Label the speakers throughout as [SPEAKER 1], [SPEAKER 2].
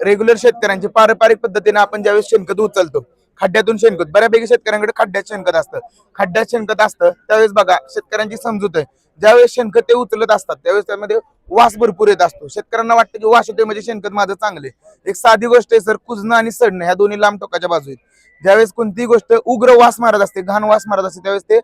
[SPEAKER 1] Regular शेतकऱ्यांची पारंपरिक पद्धतीने आपण ज्यावेळेस शेणखत उचलतो खड्ड्यातून शेणखत बऱ्यापैकी शेतकऱ्यांकडे खड्ड्यात शेणखत असतं. खड्ड्यात शेणखत असतं त्यावेळेस बघा शेतकऱ्यांची समजूत आहे. ज्यावेळेस शेणखत ते उचलत असतात त्यावेळेस त्यामध्ये वास भरपूर येत असतो. शेतकऱ्यांना वाटतं की वास होते म्हणजे शेणखत माझं चांगले एक साधी गोष्ट आहे सर कुजणं आणि सडणं ह्या दोन्ही लांब टोकाच्या बाजू आहेत ज्यावेळेस कोणतीही गोष्ट उग्र वास मारत असते घाण वास मारत असते त्यावेळेस ते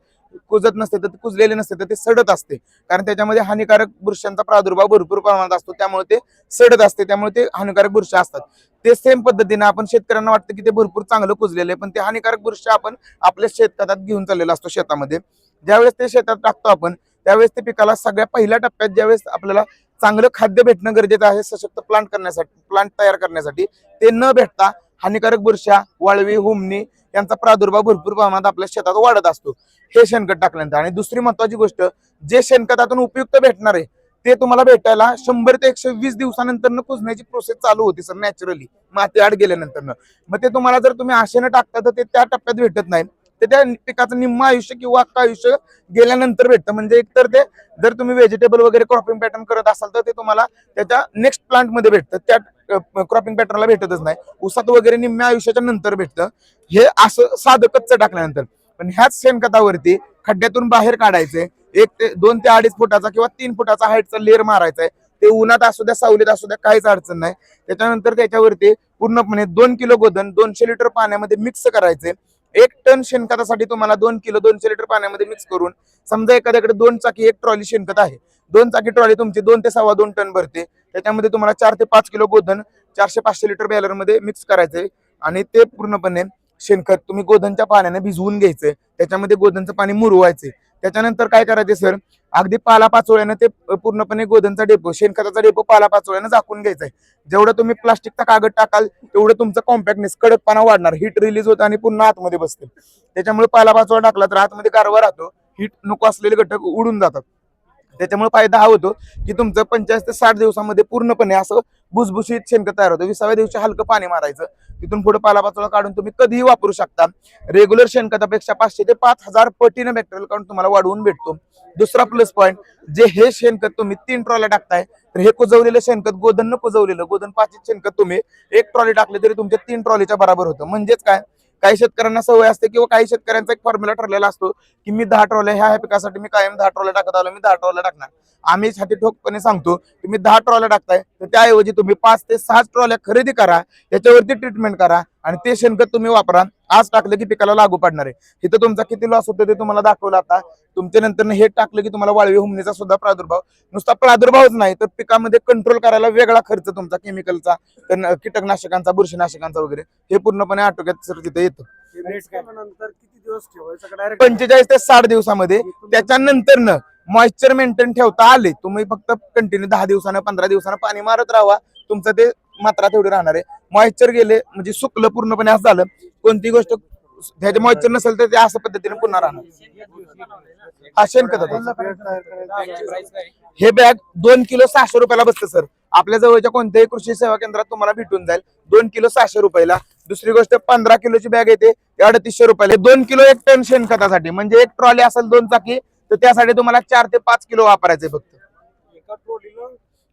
[SPEAKER 1] कुजत नसते तर कुजलेले नसते तर ते सडत असते. कारण त्याच्यामध्ये हानिकारक बुरशांचा प्रादुर्भाव भरपूर प्रमाणात असतो. त्यामुळे ते सडत असते त्यामुळे ते हानिकारक बुरशा असतात. ते सेम पद्धतीने आपण शेतकऱ्यांना वाटतं की ते भरपूर चांगलं कुजलेलं आहे पण ते हानिकारक बुरशा आपण आपल्या शेतकऱ्यात घेऊन चाललेला असतो शेतामध्ये. ज्यावेळेस ते शेतात टाकतो आपण त्यावेळेस ते पिकाला सगळ्या पहिल्या टप्प्यात ज्यावेळेस आपल्याला चांगलं खाद्य भेटणं गरजेचं आहे सशक्त प्लांट करण्यासाठी प्लांट तयार करण्यासाठी ते न भेटता हानिकारक बुरशा वाळवी हुमणी यांचा प्रादुर्भाव भरपूर प्रमाणात आपल्या शेतात वाढत असतो. हे शेणखत टाकल्यानंतर. आणि दुसरी महत्वाची गोष्ट जे शेणखतातून उपयुक्त भेटणार आहे ते तुम्हाला भेटायला शंभर ते एकशे वीस दिवसानंतर कुजण्याची प्रोसेस चालू होती सर नॅचरली माती आड गेल्यानंतर मग ते तुम्हाला जर तुम्ही आशेनं टाकता तर ते त्या टप्प्यात भेटत नाही. ते त्या पिकाचं निम्म आयुष्य किंवा अख्खा आयुष्य गेल्यानंतर भेटतं. म्हणजे एकतर ते जर तुम्ही व्हेजिटेबल वगैरे क्रॉपिंग पॅटर्न करत असाल तर ते तुम्हाला त्याच्या नेक्स्ट प्लांटमध्ये भेटतं. त्या क्रॉपिंग पॅटर्नला भेटतच नाही. उसात वगैरे निम्म्या आयुष्याच्या नंतर भेटतं. हे असं साधं कच्चं टाकल्यानंतर. पण ह्याच शेणखतावरती खड्ड्यातून बाहेर काढायचे एक ते दोन ते अडीच फुटाचा किंवा तीन फुटाचा हाईटचा लेअर मारायचा आहे ते उन्हात असू द्या सावलीत असू द्या काहीच अडचण नाही. त्याच्यानंतर त्याच्यावरती पूर्णपणे दोन किलो गोधन दोनशे लिटर पाण्यामध्ये मिक्स करायचे एक टन शेणखतासाठी तुम्हाला दोन किलो दोनशे लिटर पाण्यामध्ये मिक्स करून समजा एखाद्याकडे दोन चाकी एक ट्रॉली शेणखत आहे. दोन चाकी ट्रॉली तुमची दोन ते सव्वा दोन टन भरते. त्याच्यामध्ये तुम्हाला चार ते पाच किलो गोधन चारशे पाचशे लिटर बॅलरमध्ये मिक्स करायचंय. आणि ते पूर्णपणे शेणखत तुम्ही गोधनच्या पाण्याने भिजवून घ्यायचंय. त्याच्यामध्ये गोधनचं पाणी मुरवायचे त्याच्यानंतर काय करायचे सर? अगदी पाला पाचोळ्यानं ते पूर्णपणे गोधनचा डेपो शेणखताचा डेपो पाला पाचोळ्यानं झाकून घ्यायचा आहे जेवढं तुम्ही प्लास्टिकचा कागद टाकाल तेवढं तुमचं कॉम्पॅक्टनेस कडकपणा वाढणार. हीट रिलीज होतं आणि पुन्हा आतमध्ये बसते. त्याच्यामुळे पाला पाचोळा टाकला तर आतमध्ये गारवा राहतो. हीट नको असलेले घटक उडून जातात. त्याच्यामुळे फायदा हा होतो की तुमचं पंचेचाळीस ते साठ दिवसामध्ये पूर्णपणे असं भुसभुशीत शेणखत तयार होतं. विसाव्या दिवशी हलकं पाणी मारायचं. तिथून पुढे पालापाचोळा काढून तुम्ही कधीही वापरू शकता. रेग्युलर शेणखतापेक्षा पाचशे ते पाच हजार पटीनं बॅक्टेरियल काढून तुम्हाला वाढवून भेटतो. दुसरा प्लस पॉईंट जे हे शेणखत तुम्ही तीन ट्रॉल्या टाकताय तर हे कुजवलेलं शेणखत गोधन कुजवलेलं. गोधन पाचित शेणखत तुम्ही एक ट्रॉली टाकले तरी तुमच्या तीन ट्रॉलीच्या बरोबर होतं. म्हणजेच काय? काही शेतकऱ्यांना सवय असते किंवा काही शेतकऱ्यांचा एक फॉर्म्युला ठरलेला असतो की मी दहा ट्रॉल्या ह्या ह्या पिकासाठी मी कायम दहा ट्रॉल्या टाकत आलो मी दहा ट्रॉल्या टाकणार. आम्ही छाती ठोकपणे सांगतो तुम्ही दहा ट्रॉल्या टाकताय तर त्याऐवजी तुम्ही पाच ते सहा ट्रॉल्या खरेदी करा याच्यावरती ट्रीटमेंट करा आणि ते शेणखत तुम्ही वापरा. आज टाकलं की पिकाला लागू पडणार आहे. इथं तुमचा किती लॉस होतो ते तुम्हाला दाखवलं आता. तुमच्या नंतर हे टाकलं की तुम्हाला वाळवी हुमणीचा सुद्धा प्रादुर्भाव. नुसता प्रादुर्भावच नाही तर पिकामध्ये कंट्रोल करायला वेगळा खर्च तुमचा केमिकलचा कीटकनाशकांचा बुरशीनाशकांचा वगैरे हे पूर्णपणे आटोक्यात सर तिथे येतं. पंचेचाळीस ते साठ दिवसामध्ये त्याच्यानंतर न मॉइश्चर मेंटेन ठेवता आले. तुम्ही फक्त कंटिन्यू दहा दिवसानं पंधरा दिवसानं पाणी मारत राहा तुमचं ते मात्रा तेवढी राहणार आहे. मॉइश्चर गेले म्हणजे सुकलं पूर्णपणे असं झालं. कोणती गोष्ट ह्याचे मॉइश्चर नसेल तर ते अशा पद्धतीने पुन्हा राहणार. हा शेणखत हे बॅग दोन किलो सहाशे रुपयाला बसतं सर आपल्या जवळच्या कोणत्याही कृषी सेवा केंद्रात तुम्हाला भेटून जाईल. दोन किलो सहाशे रुपयाला. दुसरी गोष्ट पंधरा किलोची बॅग येते अडतीसशे रुपयाला. दोन किलो एक टन शेणखतासाठी म्हणजे एक ट्रॉली असेल दोन चाकी तर त्यासाठी तुम्हाला चार ते पाच किलो वापरायचे फक्त.
[SPEAKER 2] एका ट्रॉलीला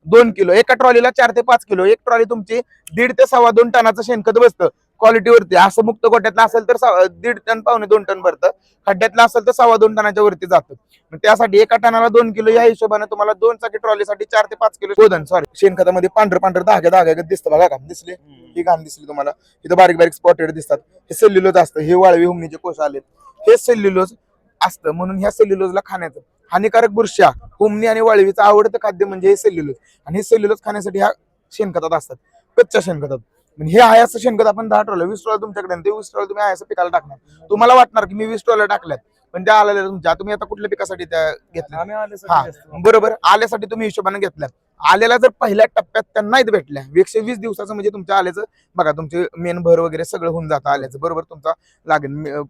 [SPEAKER 1] दोन किलो एका ट्रॉलीला चार ते पाच किलो एक ट्रॉली तुमची दीड ते सव्वा दोन टनाचं शेणखत बसतं क्वालिटीवरती असं मुक्त गोट्यातलं असेल तर दीड टन पावणे दोन टन भरतं खड्ड्यातलं असेल तर सव्वा दोन टनाच्या वरती जातं. त्यासाठी एका टनाला दोन किलो या हिशोबाने तुम्हाला दोन चाकी ट्रॉलीसाठी चार ते पाच किलो शोधन. सॉरी शेणखतामध्ये पांढरं पांढरं धागे धागे दिसतं. बघा का दिसले? ही घाण दिसली तुम्हाला. इथं बारीक बारीक स्पॉटेड दिसतात. हे सेल्युलोज असतं. हे वाळवी हुमणीचे कोश आलेत. हे सेल्युलोज असतं. म्हणून ह्या सेल्युलोजला खाण्याचं. हानिकारक बुरशा हुमणी आणि वाळवीचं आवडतं खाद्य म्हणजे हे सेल्युलोज आणि हे सेल्युलोज खाण्यासाठी ह्या शेणखतात असतात. कच्च्या शेणखतात. म्हणजे हे आहे असं शेणखत आपण दहा ट्रॉला वीस ट्रॉला तुमच्याकडे ते वीस ट्रॉला तुम्ही आहे पिकाला टाकणार. तुम्हाला वाटणार की मी वीस ट्रॉला टाकल्यात. पण त्या आलेल्या तुमच्या. तुम्ही आता कुठल्या पिकासाठी त्या घेतल्या? हा. बरोबर आल्यासाठी तुम्ही हिशोबाने घेतल्या. आल्याला जर पहिल्या टप्प्यात त्या नाहीत भेटल्या. एकशे वीस दिवसाचं म्हणजे तुमच्या आल्याचं बघा तुमचे मेन भर वगैरे सगळं होऊन जातं आल्याचं. बरोबर तुमचा लागेल.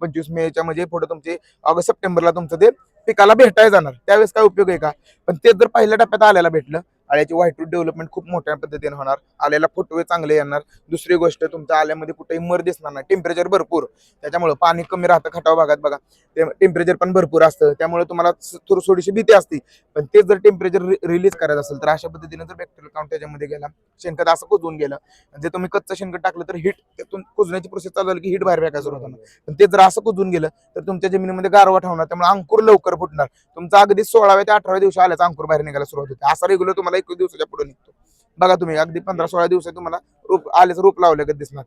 [SPEAKER 1] पंचवीस मेच्या म्हणजे पुढे तुमचे ऑगस्ट सप्टेंबरला तुमचं ते पिकाला भेटायला जाणार. त्यावेळेस काय उपयोग आहे का? पण ते जर पहिल्या टप्प्यात आल्याला भेटलं आल्याची व्हाईटरूट डेव्हलपमेंट खूप मोठ्या पद्धतीने होणार. आल्याला फोटोवे चांगले येणार. दुसरी गोष्ट तुमच्या आल्यामध्ये कुठेही मर दिसणार नाही. टेम्परेचर भरपूर. त्याच्यामुळं पाणी कमी राहतं खटाव भागात बघा. ते टेम्परेचर पण भरपूर असतं. त्यामुळे तुम्हाला थोडी थोडीशी भीती असते. पण तेच जर टेम्परेचर रिलीज करायचं असेल तर अशा पद्धतीने जर बॅक्टेरियल काउंट त्याच्यामध्ये गेला शेणखत असं कुजून गेलं जे तुम्ही कच्चं शेणखत टाकलं तर हिट त्यातून कुजण्याची प्रोसेस चालू झाली की हिट बाहेर फेकायला सुरुवात होणार पण ते जर असं कुजून गेलं तर तुमच्या जमिनीमध्ये गारवा ठेवणार. त्यामुळे अंकुर लवकर फुटणार. तुमचा अगदी सोळाव्या ते अठराव्या दिवशी आल्याचा अंकुर बाहेर निघायला सुरुवात होते. असा रेग्युलर तुम्हाला एकवीस दिवसाच्या पुढे निघतो. बघा तुम्ही अगदी पंधरा सोळा दिवसात तुम्हाला रोप आल्याचं रोप लावलं दिसणार.